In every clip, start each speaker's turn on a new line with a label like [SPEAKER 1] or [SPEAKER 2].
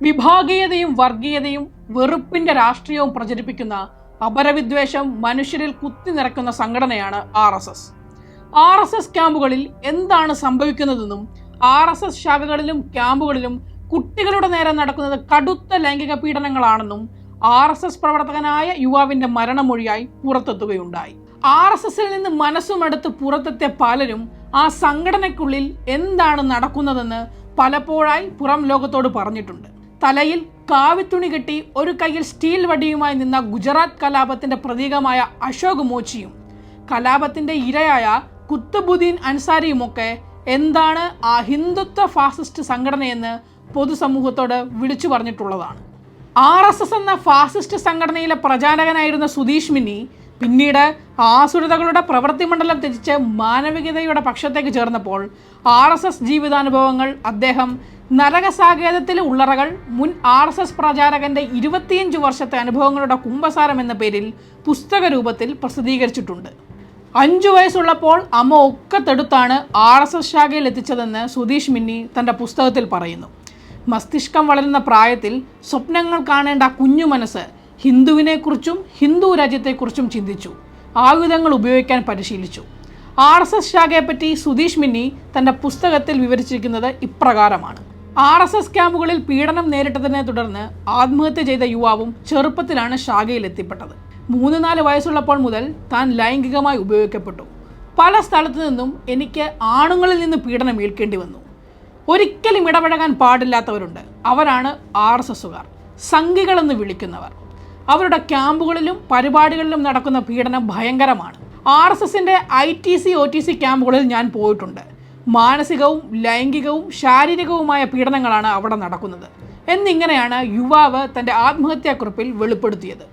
[SPEAKER 1] വിഭാഗീയതയും വർഗീയതയും വെറുപ്പിന്റെ രാഷ്ട്രീയവും പ്രചരിപ്പിക്കുന്ന അപരവിദ്വേഷം മനുഷ്യരിൽ കുത്തി നിറക്കുന്ന സംഘടനയാണ് R S S. R S S ക്യാമ്പുകളിൽ എന്താണ് സംഭവിക്കുന്നതെന്നും ആർ എസ് എസ് ശാഖകളിലും ക്യാമ്പുകളിലും കുട്ടികളുടെ നേരെ നടക്കുന്നത് കടുത്ത ലൈംഗിക പീഡനങ്ങളാണെന്നും ആർ എസ് എസ് പ്രവർത്തകനായ യുവാവിന്റെ മരണമൊഴിയായി പുറത്തെത്തുകയുണ്ടായി. ആർ എസ് എസിൽ നിന്ന് മനസ്സുമെടുത്ത് പുറത്തെത്തിയ പലരും ആ സംഘടനയ്ക്കുള്ളിൽ എന്താണ് നടക്കുന്നതെന്ന് പലപ്പോഴായി പുറം ലോകത്തോട് പറഞ്ഞിട്ടുണ്ട്. തലയിൽ കാവിത്തുണി കെട്ടി ഒരു കയ്യിൽ സ്റ്റീൽ വടിയുമായി നിന്ന ഗുജറാത്ത് കലാപത്തിന്റെ പ്രതീകമായ അശോക് മോച്ചിയും കലാപത്തിന്റെ ഇരയായ കുത്തുബുദ്ദീൻ അൻസാരിയുമൊക്കെ എന്താണ് ആ ഹിന്ദുത്വ ഫാസിസ്റ്റ് സംഘടനയെന്ന് പൊതുസമൂഹത്തോട് വിളിച്ചു പറഞ്ഞിട്ടുള്ളതാണ്. ആർ എസ് എസ് എന്ന ഫാസിസ്റ്റ് സംഘടനയിലെ പ്രചാരകനായിരുന്ന സുധീഷ് മിന്നി പിന്നീട് ആസുരതകളുടെ പ്രവൃത്തി മണ്ഡലം തിരിച്ച് മാനവികതയുടെ പക്ഷത്തേക്ക് ചേർന്നപ്പോൾ ആർ എസ് എസ് ജീവിതാനുഭവങ്ങൾ അദ്ദേഹം നരകസാകേതത്തിലെ ഉള്ളറകൾ മുൻ ആർ എസ് എസ് പ്രചാരകന്റെ ഇരുപത്തിയഞ്ച് വർഷത്തെ അനുഭവങ്ങളുടെ കുംഭസാരം എന്ന പേരിൽ പുസ്തക രൂപത്തിൽ പ്രസിദ്ധീകരിച്ചിട്ടുണ്ട്. അഞ്ചു വയസ്സുള്ളപ്പോൾ അമ്മ ഒക്കെ തെടുത്താണ് ആർ എസ് എസ് ശാഖയിൽ എത്തിച്ചതെന്ന് സുധീഷ് മിന്നി തന്റെ പുസ്തകത്തിൽ പറയുന്നു. മസ്തിഷ്കം വളരുന്ന പ്രായത്തിൽ സ്വപ്നങ്ങൾ കാണേണ്ട കുഞ്ഞു മനസ്സ് ഹിന്ദുവിനെക്കുറിച്ചും ഹിന്ദു രാജ്യത്തെക്കുറിച്ചും ചിന്തിച്ചു. ആയുധങ്ങൾ ഉപയോഗിക്കാൻ പരിശീലിച്ചു. ആർ എസ് എസ് ശാഖയെപ്പറ്റി സുധീഷ് മിന്നി തന്റെ പുസ്തകത്തിൽ വിവരിച്ചിരിക്കുന്നത് ഇപ്രകാരമാണ്. ആർ എസ് എസ് ക്യാമ്പുകളിൽ പീഡനം നേരിട്ടതിനെ തുടർന്ന് ആത്മഹത്യ ചെയ്ത യുവാവും ചെറുപ്പത്തിലാണ് ഷാഗയിൽ എത്തിപ്പെട്ടത്. മൂന്ന് നാല് വയസ്സുള്ളപ്പോൾ മുതൽ താൻ ലൈംഗികമായി ഉപയോഗിക്കപ്പെട്ടു. പല സ്ഥലത്തു നിന്നും എനിക്ക് ആണുങ്ങളിൽ നിന്ന് പീഡനം ഏൽക്കേണ്ടി വന്നു. ഒരിക്കലും ഇടപഴകാൻ പാടില്ലാത്തവരുണ്ട്. അവരാണ് ആർ എസ് എസുകാർ സംഘികളെന്ന് വിളിക്കുന്നവർ. അവരുടെ ക്യാമ്പുകളിലും പരിപാടികളിലും നടക്കുന്ന പീഡനം ഭയങ്കരമാണ്. ആർ എസ് എസിന്റെ I T C O T C ക്യാമ്പുകളിൽ ഞാൻ പോയിട്ടുണ്ട്. മാനസികവും ലൈംഗികവും ശാരീരികവുമായ പീഡനങ്ങളാണ് അവിടെ നടക്കുന്നത്. എന്നിങ്ങനെയാണ് യുവാവ് തന്റെ ആത്മഹത്യാക്കുറിപ്പിൽ വെളിപ്പെടുത്തിയത്.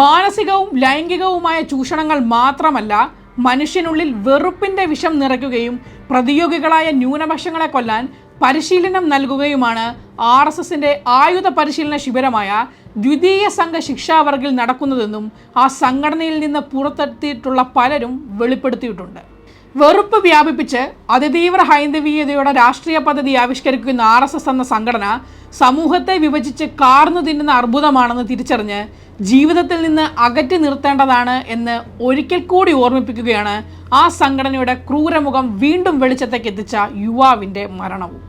[SPEAKER 1] മാനസികവും ലൈംഗികവുമായ ചൂഷണങ്ങൾ മാത്രമല്ല മനുഷ്യനുള്ളിൽ വെറുപ്പിന്റെ വിഷം നിറയ്ക്കുകയും പ്രതിയോഗികളായ ന്യൂനപക്ഷങ്ങളെ കൊല്ലാൻ പരിശീലനം നൽകുകയുമാണ് ആർ എസ് എസിന്റെ ആയുധ പരിശീലന ശിബിരമായ ദ്വിതീയ സംഘ ശിക്ഷാവർഗിൽ നടക്കുന്നതെന്നും ആ സംഘടനയിൽ നിന്ന് പുറത്തെത്തിയിട്ടുള്ള പലരും വെളിപ്പെടുത്തിയിട്ടുണ്ട്. വെറുപ്പ് വ്യാപിപ്പിച്ച് അതിതീവ്ര ഹൈന്ദവീയതയുടെ രാഷ്ട്രീയ പദ്ധതി ആവിഷ്കരിക്കുന്ന ആർ എസ് എസ് എന്ന സംഘടന സമൂഹത്തെ വിഭജിച്ച് കാർന്നു തിന്നുന്ന അർബുദമാണെന്ന് തിരിച്ചറിഞ്ഞ് ജീവിതത്തിൽ നിന്ന് അകറ്റി നിർത്തേണ്ടതാണ് എന്ന് ഒരിക്കൽ കൂടി ഓർമ്മിപ്പിക്കുകയാണ് ആ സംഘടനയുടെ ക്രൂരമുഖം വീണ്ടും വെളിച്ചത്തേക്ക് എത്തിച്ച യുവാവിന്റെ മരണവും.